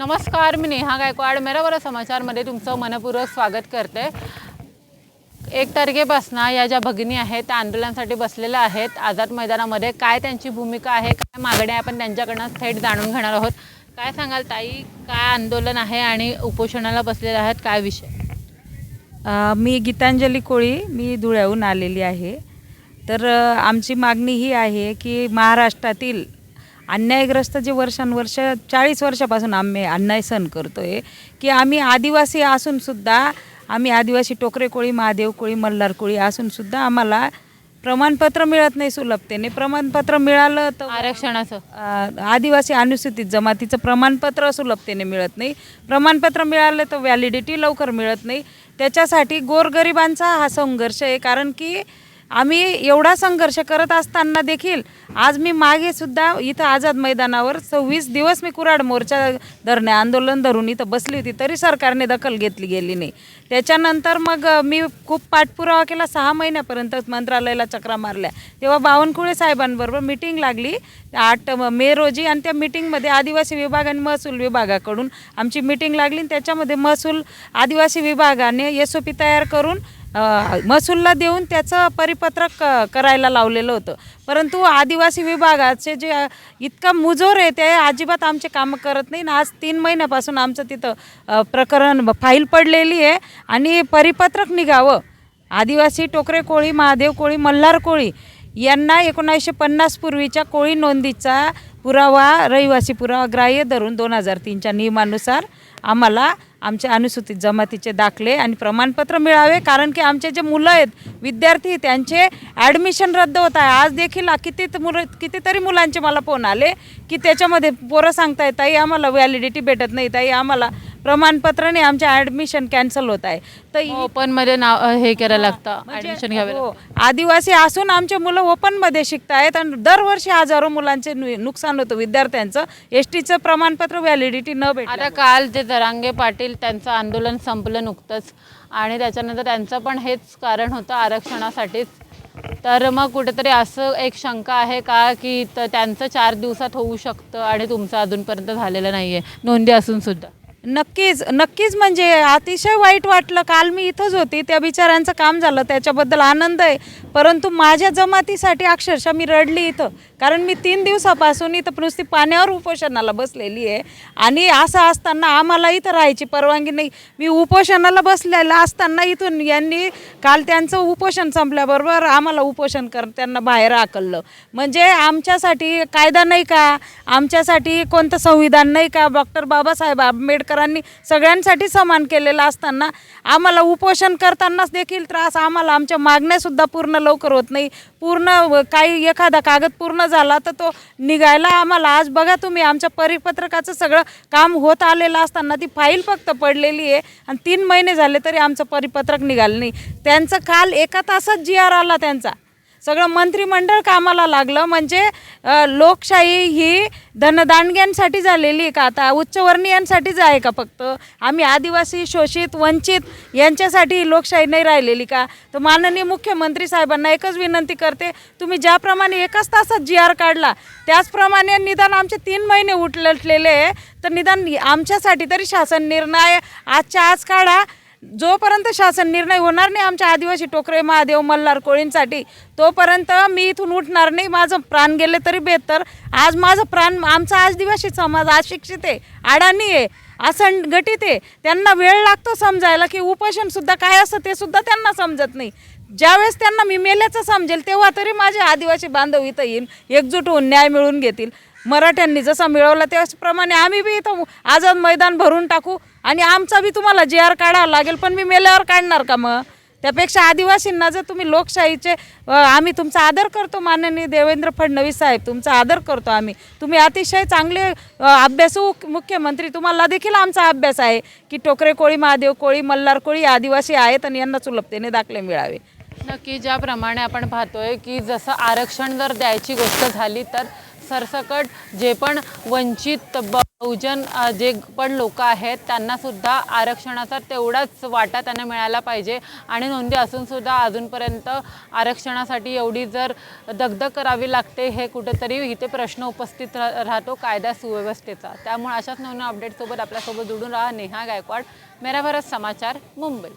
नमस्कार मी नेहा गायकवाड मेराबरा समाचारमध्ये तुमचं मनपूर्वक स्वागत करते. एक तारखेपासून या ज्या भगिनी आहेत त्या आंदोलनासाठी बसलेल्या आहेत. आझाद मैदानामध्ये काय त्यांची भूमिका आहे काय मागण्या आहे आपण त्यांच्याकडनं थेट जाणून घेणार आहोत. काय सांगाल ताई? काय आंदोलन आहे आणि उपोषणाला बसलेले आहेत काय विषय? मी गीतांजली कोळी मी धुळ्याहून आलेली आहे. तर आमची मागणी ही आहे की महाराष्ट्रातील अन्यायग्रस्त जे वर्षानुवर्ष चाळीस वर्षापासून आम्ही अन्याय सहन करतो आहे की आम्ही आदिवासी असूनसुद्धा आम्ही आदिवासी टोकरे कोळी महादेव कोळी मल्हार कोळी असूनसुद्धा आम्हाला प्रमाणपत्र मिळत नाही सुलभतेने. प्रमाणपत्र मिळालं तर आरक्षणाचं. आदिवासी अनुसूचित जमातीचं प्रमाणपत्र सुलभतेने मिळत नाही. प्रमाणपत्र मिळालं तर व्हॅलिडिटी लवकर मिळत नाही. त्याच्यासाठी गोरगरिबांचा हा संघर्ष आहे कारण की आम्ही एवढा संघर्ष करत असताना देखील आज मी मागे सुद्धा इथं आझाद मैदानावर सव्वीस दिवस मी कुराड मोर्चा धरणे आंदोलन धरून इथं बसली होती तरी सरकारने दखल घेतली गेली नाही. त्याच्यानंतर मग मी खूप पाठपुरावा केला सहा महिन्यापर्यंत मंत्रालयाला चक्रा मारल्या. तेव्हा बावनकुळे साहेबांबरोबर मिटिंग लागली. आठ मे रोजी आणि त्या मिटिंगमध्ये आदिवासी विभाग आणि महसूल विभागाकडून आमची मिटिंग लागली आणि त्याच्यामध्ये महसूल आदिवासी विभागाने एस ओ पी तयार करून महसूलला देऊन त्याचं परिपत्रक क करायला लावलेलं होतं. परंतु आदिवासी विभागाचे जे इतका मुजोर आहे ते अजिबात आमचे कामं करत नाही. ना आज तीन महिन्यापासून आमचं तिथं प्रकरण फाईल पडलेली आहे. आणि परिपत्रक निघावं. आदिवासी टोकरे कोळी महादेव कोळी मल्हार कोळी यांना एकोणीसशे पन्नास पूर्वीच्या कोळी नोंदीचा पुरावा रहिवासी पुरावा ग्राह्य धरून दोन हजार तीनच्या नियमानुसार आम्हाला आमच्या अनुसूचित जमातीचे दाखले आणि प्रमाणपत्र मिळावे कारण की आमचे जे मुलं आहेत विद्यार्थी त्यांचे ॲडमिशन रद्द होत आहे. आज देखील किती मुलं कितीतरी मुलांचे मला फोन आले की त्याच्यामध्ये पोरं सांगतायत ताई आम्हाला व्हॅलिडिटी भेटत नाही ताई आम्हाला प्रमाणपत्राने आमचे ॲडमिशन कॅन्सल होत आहे. तर ही- ओपनमध्ये नाव हे करायला लागतं म्हणजे ऍडमिशन घ्यावे हो, आदिवासी असून आमचे मुलं ओपनमध्ये शिकतायत आणि दरवर्षी हजारो मुलांचे नु- नुकसान होतं. विद्यार्थ्यांचं एस टीचं प्रमाणपत्र व्हॅलिडिटी न भेट आता काल जे जरांगे पाटील त्यांचं आंदोलन संपलं नुकतंच आणि त्याच्यानंतर त्यांचं पण हेच कारण होतं आरक्षणासाठीच. तर मग कुठेतरी असं एक शंका आहे का की त- त्यांचं चार दिवसात होऊ शकतं आणि तुमचं अजूनपर्यंत झालेलं नाही आहे नोंदी असून सुद्धा. नक्कीच नक्कीच म्हणजे अतिशय वाईट वाटलं. काल मी इथंच होती त्या बिचारांचं काम झालं त्याच्याबद्दल आनंद आहे. परंतु माझ्या जमातीसाठी अक्षरशः मी रडली इथं. कारण मी तीन दिवसापासून इथं नुसती पाण्यावर उपोषणाला बसलेली आहे. आणि असं असताना आम्हाला इथं राहायची परवानगी नाही. मी उपोषणाला बसलेला असताना इथून यांनी काल त्यांचं उपोषण संपल्याबरोबर आम्हाला उपोषण कर त्यांना बाहेर आकललं म्हणजे आमच्यासाठी कायदा नाही का? आमच्यासाठी कोणतं संविधान नाही का? डॉक्टर बाबासाहेब आंबेडकर आंबेडकरांनी सगळ्यांसाठी समान केलेलं असताना आम्हाला उपोषण करतानाच देखील त्रास आम्हाला आमच्या मागण्यासुद्धा पूर्ण लवकर होत नाही. पूर्ण काही एखादा कागद पूर्ण झाला तर तो निघायला आम्हाला आज बघा तुम्ही आमच्या परिपत्रकाचं सगळं काम होत आलेलं असताना ती फाईल फक्त पडलेली आहे आणि तीन महिने झाले तरी आमचं परिपत्रक निघालं नाही. त्यांचं काल एका तासात जी आर आला त्यांचा. सगळं मंत्रिमंडळ कामाला लागलं. म्हणजे लोकशाही ही धनदांडग्यांसाठी झालेली का? आता उच्चवर्णीयांसाठीच आहे का फक्त? आम्ही आदिवासी शोषित वंचित यांच्यासाठी लोकशाही नाही राहिलेली का? तर माननीय मुख्यमंत्री साहेबांना एकच विनंती करते तुम्ही ज्याप्रमाणे एकाच तासात जी आर काढला त्याचप्रमाणे निदान आमचे तीन महिने उठलेले तर निदान आमच्यासाठी तरी शासन निर्णय आजच्या आज काढा. जोपर्यंत शासन निर्णय होणार नाही आमच्या आदिवासी टोकरे महादेव मल्हार कोळींसाठी तोपर्यंत मी इथून उठणार नाही. माझं प्राण गेले तरी बेहतर. आज माझं प्राण आमचा आदिवासी समाज अशिक्षित आहे अडाणी आहे असंघटित आहे. त्यांना वेळ लागतो समजायला की उपोषणसुद्धा काय असतं ते सुद्धा त्यांना समजत नाही. ज्यावेळेस त्यांना मी मेल्याचं समजेल तेव्हा तरी माझे आदिवासी बांधव इथं येईल एकजूट होऊन न्याय मिळवून घेतील. मराठ्यांनी जसा मिळवला त्याचप्रमाणे आम्ही बी इथं आझाद मैदान भरून टाकू आणि आमचा बी तुम्हाला जे आर काढावा लागेल पण मी मेल्यावर काढणार का मग? त्यापेक्षा आदिवासींना जर तुम्ही लोकशाहीचे आम्ही तुमचा आदर करतो माननीय देवेंद्र फडणवीस साहेब तुमचा आदर करतो आम्ही. तुम्ही अतिशय चांगले अभ्यासू मुख्यमंत्री तुम्हाला देखील आमचा अभ्यास आहे की टोकरे कोळी महादेव कोळी मल्हार कोळी आदिवासी आहेत आणि यांना सुलभतेने दाखले मिळावे. नक्की ज्याप्रमाणे आपण पाहतोय की जसं आरक्षण जर द्यायची गोष्ट झाली तर सरसकट जे पण वंचित बहुजन जे पण लोक आहेत त्यांनासुद्धा आरक्षणाचा तेवढाच वाटा त्यांना मिळायला पाहिजे. आणि नोंदी असूनसुद्धा अजूनपर्यंत आरक्षणासाठी एवढी जर दगदग करावी लागते हे कुठेतरी इथे प्रश्न उपस्थित रा- राहतो कायदा सुव्यवस्थेचा. त्यामुळे अशाच नवीन अपडेटसोबत आपल्यासोबत जुडून राहा. नेहा गायकवाड मेरा भारत समाचार मुंबई.